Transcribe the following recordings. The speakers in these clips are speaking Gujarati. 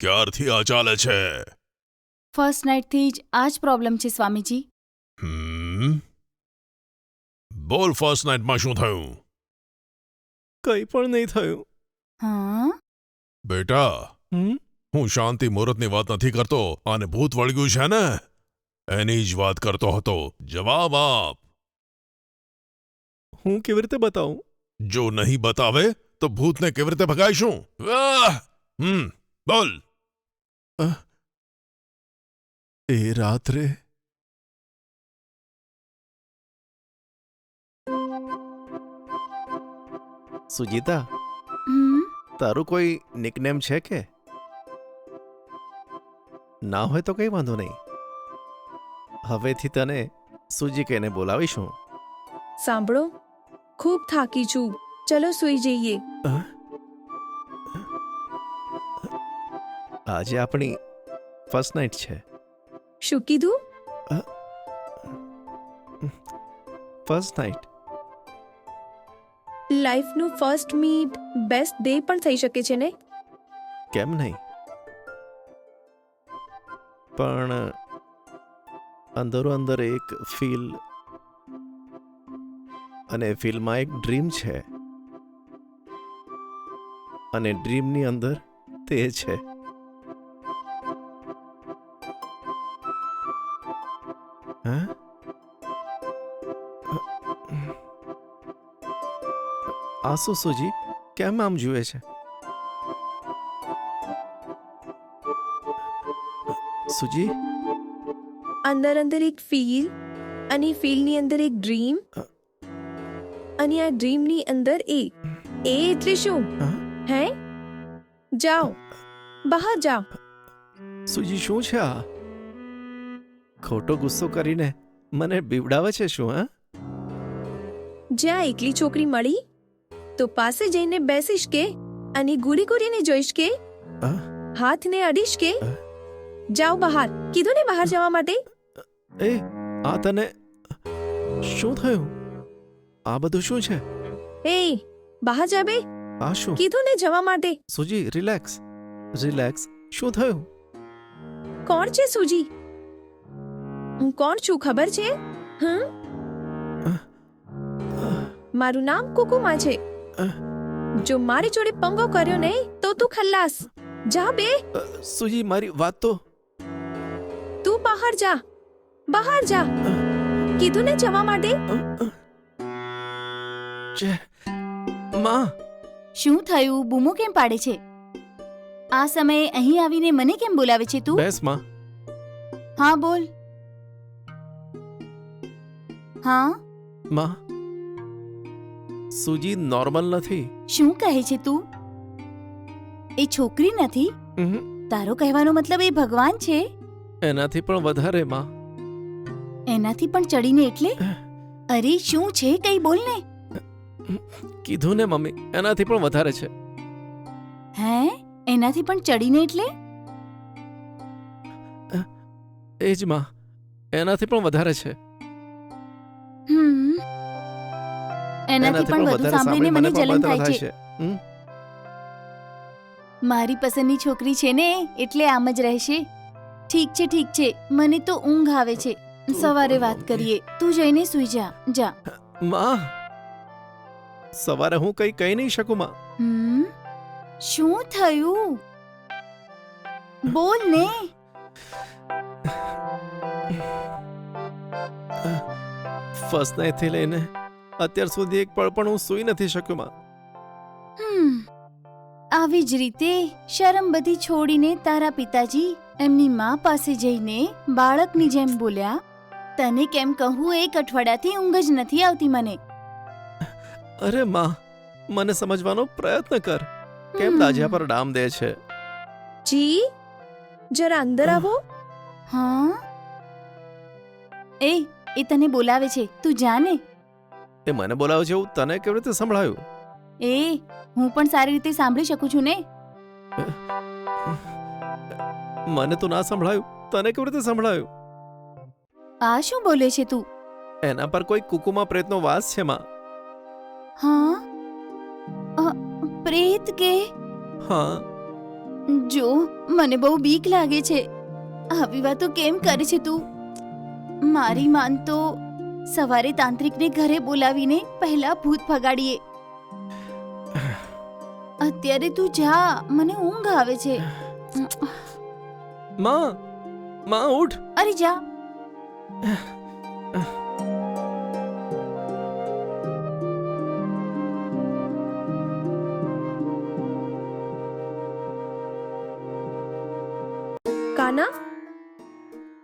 ક્યારથી આ ચાલે છે? ફર્સ્ટ નાઇટથી જ આ જ પ્રોબ્લેમ છે સ્વામીજી. હમ. બોલ ફર્સ્ટ નાઇટમાં શું થયું? કંઈ પણ નહીં થયું. હા? બેટા હમ? હું શાંતિ મુહૂર્તની વાત નથી કરતો અને ભૂત વળગ્યું છે ને? એની જ વાત કરતો હતો. જવાબ આપ. હું કેવી રીતે બતાવું? જો નહીં બતાવે તો ભૂતને કેવી રીતે ભગાઈશું? આહ! હમ બોલ. એ રાત્રે? સુજીતા તારું કોઈ નિકનેમ છે કે? ના હોય તો કંઈ વાંધો નહીં. હવેથી તને સુજી કહીને બોલાવીશું સાંભળો ખૂબ થાકી છું. ચલો સૂઈ જઈએ. આજે આપણી ફર્સ્ટ નાઇટ છે. શું કીધું? ફર્સ્ટ નાઇટ લાઈફનું ફર્સ્ટ મીટ બેસ્ટ ડે પણ થઈ શકે છે ને? કેમ નહીં? પણ અંદરો અંદર એક ફીલ અને ફીલમાં એક ડ્રીમ છે. અને ડ્રીમની અંદર તે છે. આસુ સુજી કેમ આમ જુએ છે? સુજી? અંદર અંદર એક ફીલ અને ફીલની અંદર એક ડ્રીમ અને આ ડ્રીમની અંદર એ. એ એટલે શું? હે? જાઓ. બહાર જાઓ. સુજી શું છે આ? ખોટો ગુસ્સો કરીને મને બીવડાવે છે શું હા? જ્યાં એકલી છોકરી મળી તો પાસે જઈને બેસીશ કે? અને ગુરી ગુરીને જોઈશ કે? હાથને અડીશ કે? જાઓ બહાર. કીધું ને બહાર જવા માટે? એ આ તને શું થયું? આ બધું શું છે? એ બહાર જા બે. આ શું? કીધું ને જવા માટે. સુજી રિલેક્સ. રિલેક્સ. શું થયું? કોણ છે સુજી? હું કોણ છું ખબર છે? હમ? મારું નામ કુકુમા છે. જો મારી જોડે પંગો કર્યો ને તો તું ખલ્લાસ. જા બે. સુજી મારી વાત તો તું બહાર જા. બહાર જા. કીધું ને જવા માટે? માં. શું થયું? બૂમો કેમ પાડે છે? આ સમયે અહીં આવીને મને કેમ બોલાવે છે તું? બેસમાં. હા બોલ. હા? માં. સુજી નોર્મલ નથી. શું કહે છે તું? એ છોકરી નથી? ઉહું, તારો કહેવાનો મતલબ એ ભગવાન છે? એનાથી પણ વધારે માં. એનાથી પણ ચડીને એટલે? અરે શું છે? કઈ બોલ ને. કીધું ને મમ્મી એનાથી પણ વધારે છે. હે? એનાથી પણ ચડીને એટલે? એ જ માં. એનાથી પણ વધારે છે. એનાથી પણ વધુ સાંભળીને મને જલન થાય છે. મારી પસંદની છોકરી છે ને એટલે આમ જ રહેશે. ઠીક છે ઠીક છે. મને તો ઊંઘ આવે છે. સવારે વાત કરીએ. તું જઈને સૂઈ જા. જા. માં? સવારે હું કઈ કહી નહીં શકું માં? હમ? શું થયું? બોલ ને. ફર્સ્ટ નાઇટથી લઈને અત્યાર સુધી એક પળ પણ હું સૂઈ નથી શક્યો માં. હમ. આવી જ રીતે શરમ બધી છોડીને તારા પિતાજી એમની માં પાસે જઈને બાળકની જેમ બોલ્યા તને કેમ કહું એક અઠવાડિયાથી ઊંઘ જ નથી આવતી મને. અરે માં મને સમજવાનો પ્રયત્ન કર. કેમ હમ. પર ડામ દે છે? જી? જરા અંદર આવો. હા. એ એ તને બોલાવે છે. તું જા એ મને બોલાવે છે એવું તને કેવી રીતે સંભળાયું? એ હું પણ સારી રીતે સાંભળી શકું છું ને. મને તો ના સંભળાયું. તને કેવી રીતે સંભળાયું? આ શું બોલે છે તું? એના પર કોઈ કુકુમા પ્રેતનો વાસ છે માં. હા? પ્રેત કે? હા. જો મને બહુ બીક લાગે છે. આવી વાતો કેમ કરે છે તું? મારી માન તો સવારે તાંત્રિકને ઘરે બોલાવીને પહેલા ભૂત ભગાડીએ. અત્યારે તું જા મને ઊંઘ આવે છે. માં માં ઉઠ. અરે જા. કાના?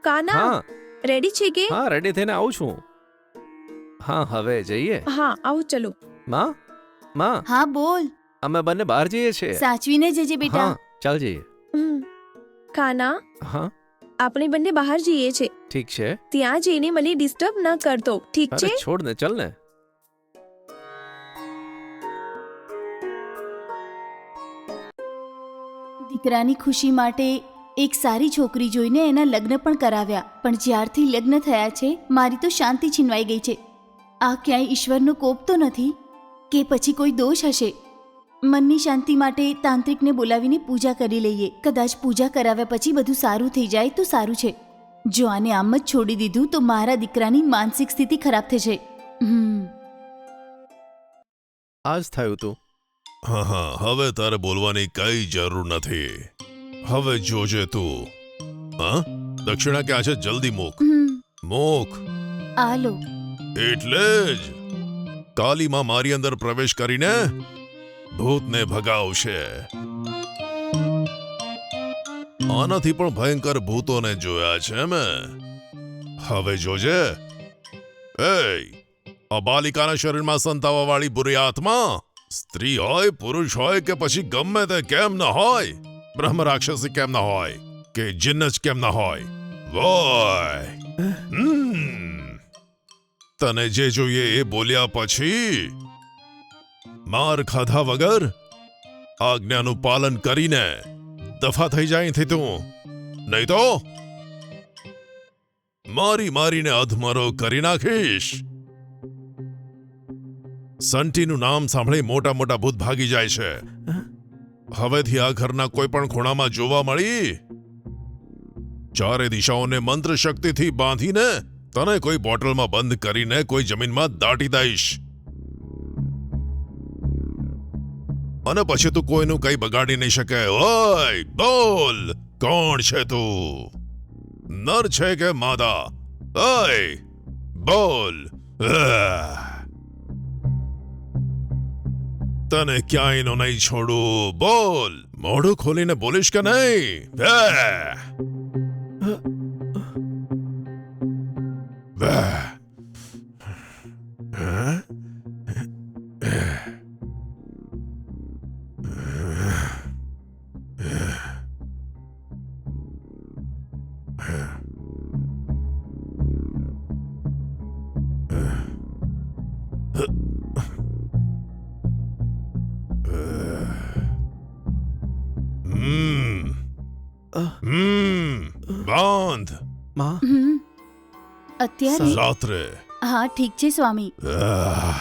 કાના? રેડી છે કે? હા રેડી થઈને આવું છું. હા હવે જઈએ. હા આવો ચલો. માં માં. હા બોલ. અમે બંને બહાર જઈએ છીએ. સાચવીને જજે બેટા. હા ચાલ જઈએ. હમ. કાના હા. આપણે બંને બહાર જઈએ છે ઠીક છે. ત્યાં જઈને મને ડિસ્ટર્બ ન કરતો. ઠીક અરે છે? છોડ ને ચલ ને. દીકરાની ખુશી માટે એક સારી છોકરી જોઈને એના લગ્ન પણ કરાવ્યા. પણ જ્યારથી લગ્ન થયા છે મારી તો શાંતિ છીનવાઈ ગઈ છે. આ ક્યાંય ઈશ્વરનો કોપ તો નથી? કે પછી કોઈ દોષ હશે? મનની શાંતિ માટે તાંત્રિકને બોલાવીને પૂજા કરી લઈએ. કદાચ પૂજા કરાવ્યા પછી બધું સારું થઈ જાય તો સારું છે. જો આને આમ જ છોડી દીધું તો મારા દીકરાની માનસિક સ્થિતિ ખરાબ થશે. આજ થયું તું. હા હા હવે તારે બોલવાની કઈ જરૂર નથી. હવે જોજે તું. હા? દક્ષિણા ક્યાં છે જલ્દી મોક. મોક મૂક. આ લો. એટલે જ. કાલીમાં મારી અંદર પ્રવેશ કરીને ભૂતને ભગાવશે. આનાથી પણ ભયંકર ભૂતોને જોયા છે મેં હવે જોજે. એ આ બાલિકાના શરીરમાં સંતાવા વાળી બુરી આત્મા સ્ત્રી હોય, પુરુષ હોય કે પછી ગમે તે કેમ ન હોય બ્રહ્મ રાક્ષસી કેમ ન હોય કે જિન્ન જ કેમ ન હોય, વોય. હમ. તને જે જોઈએ એ બોલ્યા પછી માર ખાધા વગર આજ્ઞાનું પાલન કરીને દફા થઈ જાય થી તું. નહીં તો મારી મારીને અધમરો કરી નાખીશ. સંટીનું નામ સાંભળી મોટા મોટા ભૂત ભાગી જાય છે. હવેથી આ ઘરના કોઈ પણ ખૂણામાં જોવા મળી. ચારે દિશાઓને મંત્ર શક્તિથી બાંધીને તને કોઈ બોટલમાં બંધ કરીને કોઈ જમીનમાં દાટી દઈશ. અને પછી તું કોઈનું કઈ બગાડી નહીં શકે. ઓય, બોલ, કોણ છે તું? નર છે કે માદા? ઓય, બોલ. તને ક્યાંય નો નહીં છોડું. બોલ. મોઢું ખોલીને બોલીશ કે નહીં? આહ. રાત્રે હા ઠીક છે સ્વામી આહ.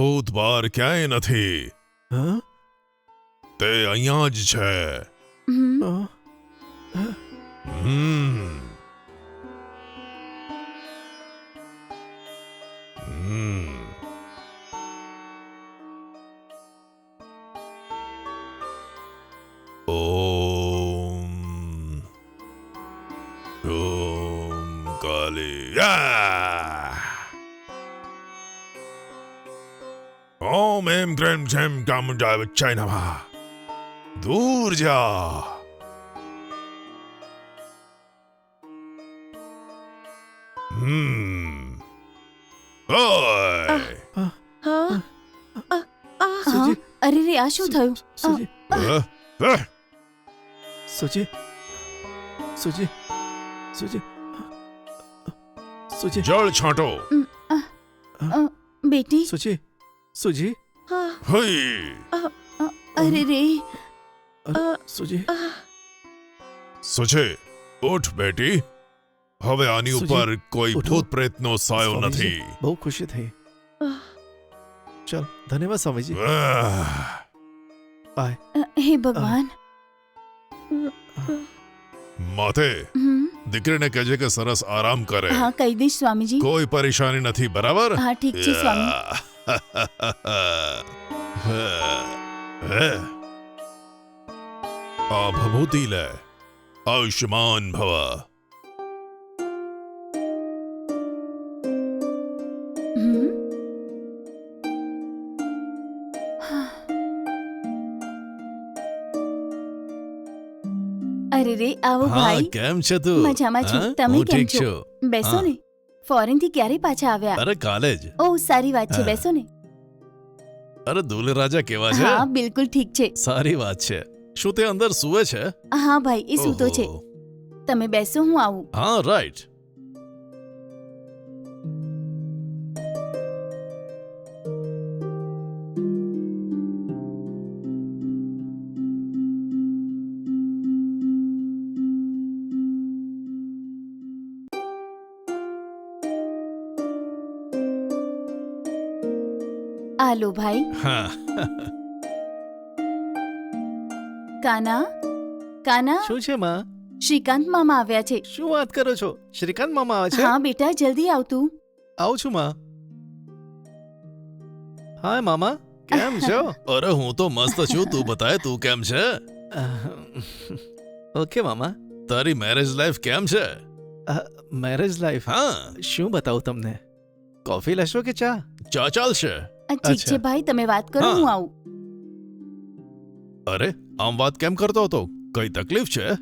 ભૂત બાર ક્યાંય નથી હા તે અહીંયા જ છે જેમ ગામુંડાય વચ્ચાય નમઃ દૂર જા. હમ. ઓય. હા આ આ હા અરે રે આ શું થયું સુજી. સુજી. સુજી. સુજી. જળ છાંટો. બેટી? સુજી. સુજી. હા હઈ અ, અરે રે અ, સુજી આ સુછે ઉઠ બેટી હવે આની સુજી, ઉપર કોઈ ઉઠો. ભૂત પ્રેતનો સાયો સ્વામીજી, નથી બહુ ખુશી થઈ આ ચાલ ધન્યવાદ સ્વામીજી આહ, અ, હે ભગવાન માથે હમ, દીકરીને કહેજે કે સરસ આરામ કરે હા કહી દઈશ સ્વામીજી કોઈ પરેશાની નથી બરાબર હા ઠીક છે સ્વામી હે. આ ભભૂતિ લે આયુષ્યમાન ભવ હમ. હા. અરે રે આવો ભાઈ કેમ છે તું મજામાં છું. હા? તમે હું કેમ ઠીક છો? છું. બેસો હા. ને ફોરેનથી ક્યારે પાછા આવ્યા અરે કાલે જ ઓ સારી વાત છે હા. બેસો ને અરે દુલે રાજા કેવા છે? હા બિલકુલ ઠીક છે. સારી વાત છે. શું તે અંદર સુવે છે? હા ભાઈ એ સૂતો છે. ઓહો. તમે બેસો હું આવું. હા રાઈટ આલો ભાઈ. હા. કાના? કાના? શું છે માં? શ્રીકાંત મામા આવ્યા છે. શું વાત કરો છો? શ્રીકાંત મામા આવે છે? હા બેટા જલ્દી આવતું આવું છું માં. હાય મામા. કેમ છો? અરે હું તો મસ્ત છું. તું બતાય તું કેમ છે? ઓકે મામા. તારી મેરેજ લાઈફ કેમ છે? મેરેજ લાઈફ હા. શું બતાવું તમને? કોફી લેશો કે ચા? ચા ચાલશે. ઠીક અચ્છા. ભાઈ તમે વાત કરો હા. હું આવું. અરે આમ વાત કેમ કરતો હતો? કઈ તકલીફ છે?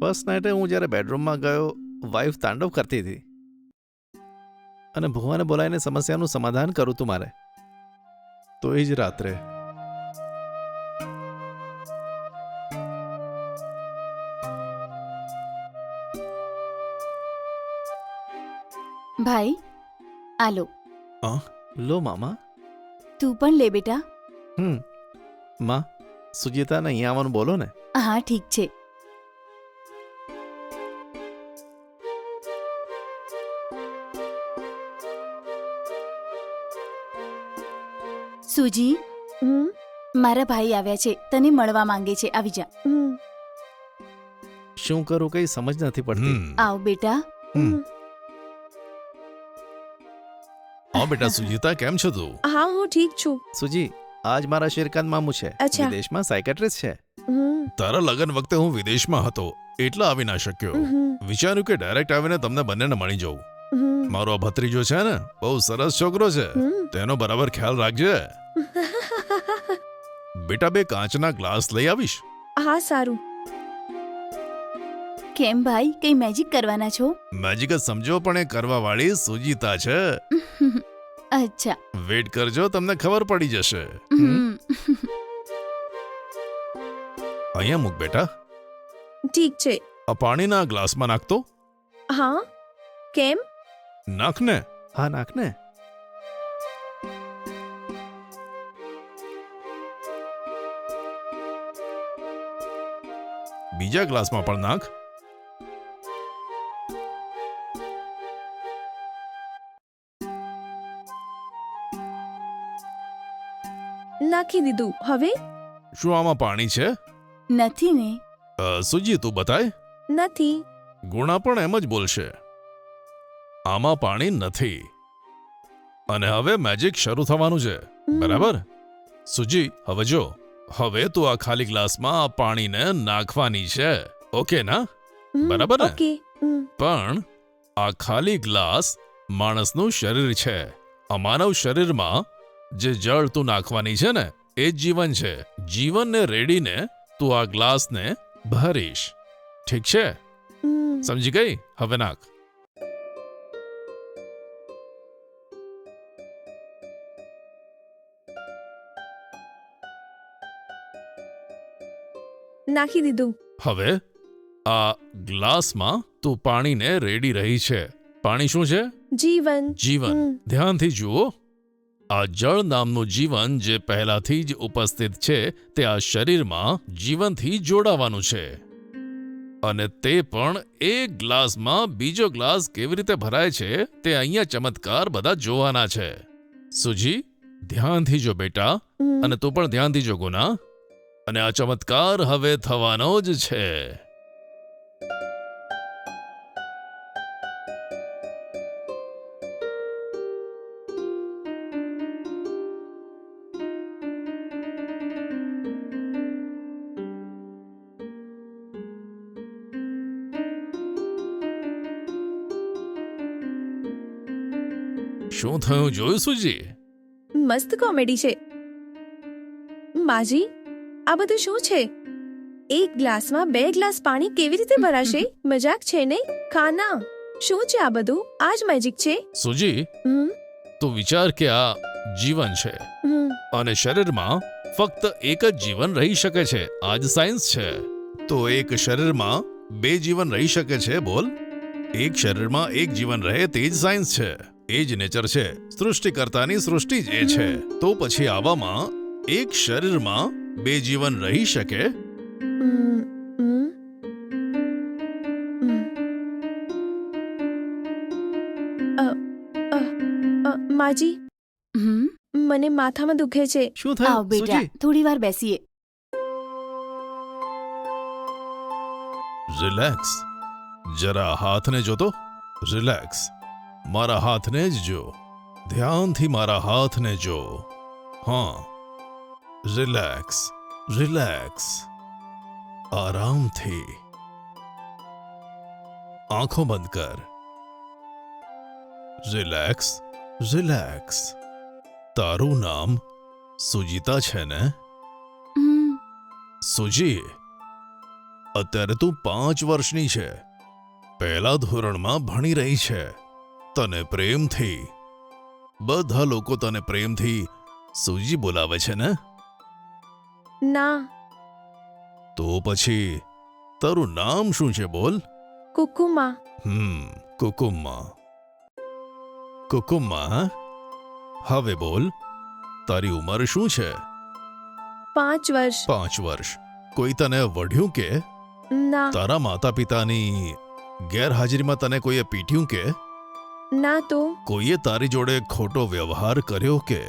ફર્સ્ટ નાઇટે હું જ્યારે બેડરૂમમાં ગયો વાઈફ તાંડવ કરતી હતી. અને ભુવાને બોલાવીને સમસ્યાનું સમાધાન કરું તું મારે. તો એ જ રાત્રે. ભાઈ આલો લો મામા. તું પણ લે બેટા. હમ. માં સુજીતાને અહીંયા આવવાનું બોલો ને. હા ઠીક છે. સુજી હમ? મારા ભાઈ આવ્યા છે. તને મળવા માંગે છે. આવી જા. હમ. શું કરું કઈ સમજ નથી પડતી. હમ. આવ બેટા. હમ. હા બેટા સુજીતા કેમ છો તું? હા હું ઠીક છું. સુજી આજ મારા શેરકાંત મામુ છે. અચ્છા. વિદેશમાં સાયકેટ્રિસ્ટ છે. હમ. તારા લગ્ન વખતે હું વિદેશમાં હતો. એટલા આવી ના શક્યો. હમ વિચાર્યું કે ડાયરેક્ટ આવીને તમને બંનેને મળી જવું. હમ. મારો આ ભત્રીજો છે ને બહુ સરસ છોકરો છે. હમ. તેનો બરાબર ખ્યાલ રાખજે. બેટા બે કાચના ગ્લાસ લઈ આવીશ? હા સારું. કેમ ભાઈ કઈ મેજિક કરવાના છો? મેજિક જ સમજો પણ એ કરવા વાળી સુજીતા છે. અચ્છા. વેટ કરજો તમને ખબર પડી જશે. હમ. અહીંયા મૂક બેટા. ઠીક છે. આ પાણીના ગ્લાસમાં નાખતો હા? કેમ? નાખ ને હા નાખ ને બીજા ગ્લાસમાં પણ નાખ. નાખી દીધું. હવે? શું આમાં પાણી છે? નથી ને. અ, સુજી તું બતાય. નથી. ગુણા પણ એમ જ બોલશે. આમાં પાણી નથી. અને હવે મેજિક શરૂ થવાનું છે. હમ. બરાબર? સુજી હવે જો. હવે તું આ ખાલી ગ્લાસમાં આ પાણીને નાખવાની છે. ઓકે ના? હમ, બરાબર ને? ઓકે. હમ. પણ આ ખાલી ગ્લાસ માણસનું શરીર છે. અમાનવ માનવ શરીરમાં જે જળ તું નાખવાની છે ને એ જ જીવન છે. જીવનને રેડીને તું આ ગ્લાસને ભરીશ. ઠીક છે? સમજી ગઈ? હવે નાખ. નાખી દીધું. હવે આ ગ્લાસમાં તું પાણીને રેડી રહી છે. પાણી શું છે? જીવન. જીવન. ધ્યાનથી જુઓ. આ જળ નામનું જીવન જે પહેલાથી જ ઉપસ્થિત છે તે આ શરીરમાં જીવનથી જોડાવાનું છે. અને તે પણ એક ગ્લાસમાં બીજો ગ્લાસ કેવી રીતે ભરાય છે તે અહીંયા ચમત્કાર બધા જોવાના છે. સુજી ધ્યાનથી જો બેટા અને તું પણ ધ્યાનથી જો ગુના. અને આ ચમત્કાર હવે થવાનો જ છે. થયું જોયું સુજી? મસ્ત કોમેડી છે. માજી આ બધું શું છે? એક ગ્લાસમાં બે ગ્લાસ પાણી કેવી રીતે ભરાશે? મજાક છે ને ખાના શું છે આ બધું? આજ મેજિક છે? સુજી હમ, તો વિચાર કે આ જીવન છે. હમ, અને શરીરમાં ફક્ત એક જ જીવન રહી શકે છે. આજ સાયન્સ છે. તો એક શરીરમાં બે જીવન રહી શકે છે બોલ? એક શરીરમાં એક જીવન રહે તે જ સાયન્સ છે. એ જ નેચર છે. સૃષ્ટિકર્તાની સૃષ્ટિ જ એ છે. તો પછી આવામાં એક શરીરમાં બે જીવન રહી શકે? માજી મને માથામાં દુખે છે. શું આવ થયું બેટા થોડી વાર બેસીએ. રિલેક્સ. જરા હાથને જોતો. રિલેક્સ. મારા હાથને જ જો. ધ્યાનથી મારા હાથને જો. હા. રિલેક્સ રિલેક્સ આરામથી. આંખો બંધ કર. રિલેક્સ રિલેક્સ તારું નામ સુજીતા છે ને? સુજી અત્યારે તું પાંચ વર્ષની છે. પહેલા ધોરણમાં ભણી રહી છે. તને પ્રેમથી. બધા લોકો તને પ્રેમથી સુજી બોલાવે છે ને? ના. તો પછી તારું નામ શું છે બોલ? કુકુમા. હમ કુકુમા. કુકુમા હવે બોલ તારી ઉંમર શું છે? પાંચ વર્ષ. પાંચ વર્ષ. કોઈ તને વઢ્યું કે? ના. તારા માતા પિતાની ગેરહાજરીમાં તને કોઈએ પીટ્યું કે? ના તો? કોઈએ તારી જોડે ખોટો વ્યવહાર કર્યો કે?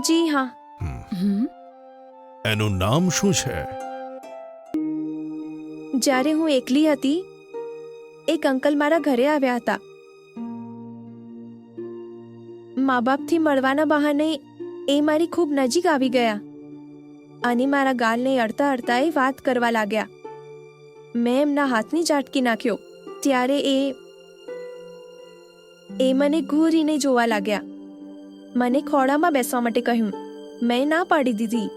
જી હા. હમ, હમ. એનું નામ શું છે? જ્યારે હું એકલી હતી એક અંકલ મારા ઘરે આવ્યા હતા. મા બાપથી મળવાના બહાને એ મારી ખૂબ નજીક આવી ગયા અને મારા ગાલને અડતા અડતા એ વાત કરવા લાગ્યા. મેં એમના હાથની ઝાટકી નાખ્યો. ત્યારે એ એ મને ઘૂરીને જોવા લાગ્યા. મને ખોળામાં બેસવા માટે કહ્યું, મેં ના પાડી દીધી.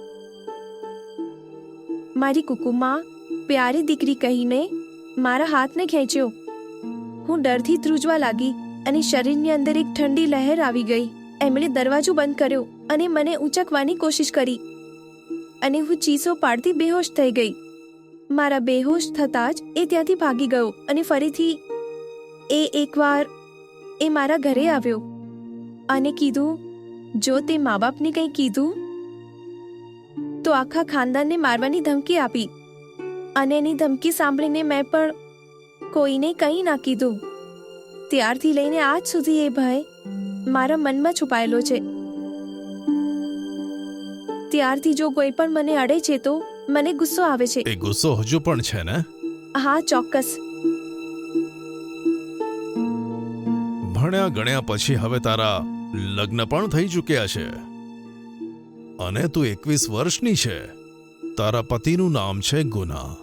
મારી કુકુમા પ્યારી દીકરી કહીને મારા હાથને ખેંચ્યો. હું ડરથી ધ્રુજવા લાગી અને શરીરની અંદર એક ઠંડી લહેર આવી ગઈ. એમણે દરવાજો બંધ કર્યો અને મને ઊંચકવાની કોશિશ કરી. અને હું ચીસો પાડતી બેહોશ થઈ ગઈ. મારા બેહોશ થતાં જ એ ત્યાંથી ભાગી ગયો અને ફરીથી એ એકવાર એ મારા ઘરે આવ્યો અને કીધું, જો તે મા બાપને કંઈ કીધું, તો આખા ખાનદાનને મારવાની ધમકી આપી અને એની ધમકી સાંભળીને મેં પણ કોઈને કંઈ ના કીધું. ત્યારથી લઈને આજ સુધી એ ભય મારા મનમાં છુપાયેલો છે. ત્યારથી જો કોઈ પણ મને અડે છે તો મને ગુસ્સો આવે છે. એ ગુસ્સો હજુ પણ છે ને? હા ચોક્કસ. ભણ્યા ગણ્યા પછી હવે તારા લગ્ન પણ થઈ ચૂક્યા છે. અને તું એકવીસ વર્ષની છે. તારા પતિનું નામ છે ગુના.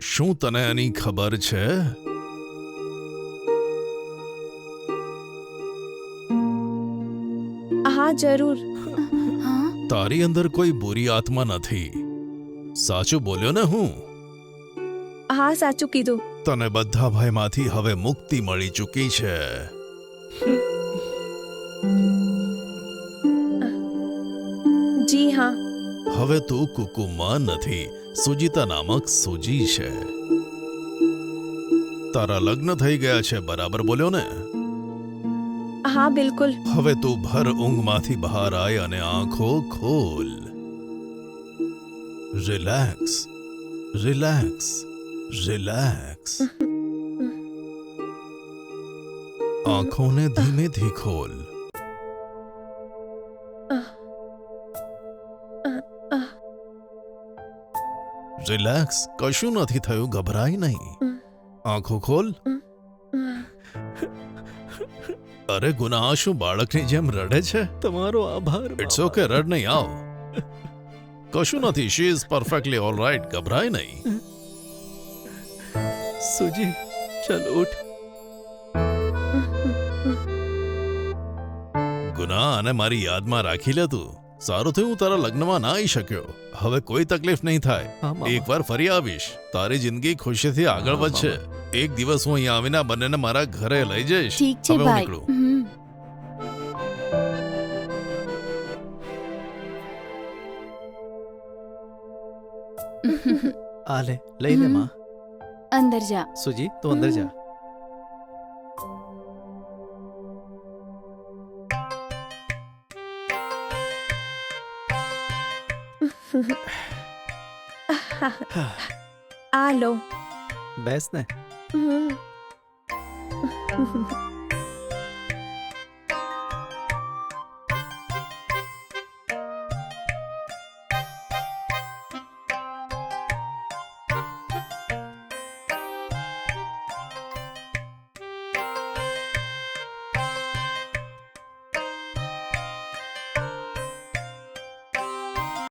શું તને એની ખબર છે? હા જરૂર. તારી અંદર કોઈ બુરી આત્મા નથી. સાચું બોલ્યો ને હું? હા સાચું કીધું. તને બધા ભયમાંથી હવે મુક્તિ મળી ચૂકી છે. જી હા. હવે તું કુકુમાં નથી સુજીતા નામક સુજી છે. તારા લગ્ન થઈ ગયા છે બરાબર બોલ્યો ને? હા બિલકુલ. હવે તું ભર ઊંઘમાંથી બહાર આય અને આંખો ખોલ. રિલેક્સ રિલેક્સ રિલેક્સ આંખોને ધીમેથી ખોલ રિલેક્સ કશું નથી થયું ગભરાય નહીં આંખો ખોલ અરે ગુના શું બાળકની જેમ રડે છે તમારો આભાર ઇટ્સ ઓકે રડ નહીં આવ કશું નથી. She is perfectly all right ગભરાય નહીં. સુજી ચાલ ઉઠ. ગુના અને મારી યાદમાં રાખી લે તું. સારું થયું હું તારા લગ્નમાં ના આવી શક્યો. હવે કોઈ તકલીફ નહીં થાય. એકવાર ફરી આવીશ. તારી જિંદગી ખુશીથી આગળ વધશે. એક દિવસ હું અહીંયા આવીને બંનેને મારા ઘરે લઈ જઈશ. ઠીક છે હવે હું ભાઈ. નીકળું. હમ. આ લે લઈ લે હમ. માં અંદર જા સુજી તું અંદર જા આ લો બેસ ને હમ.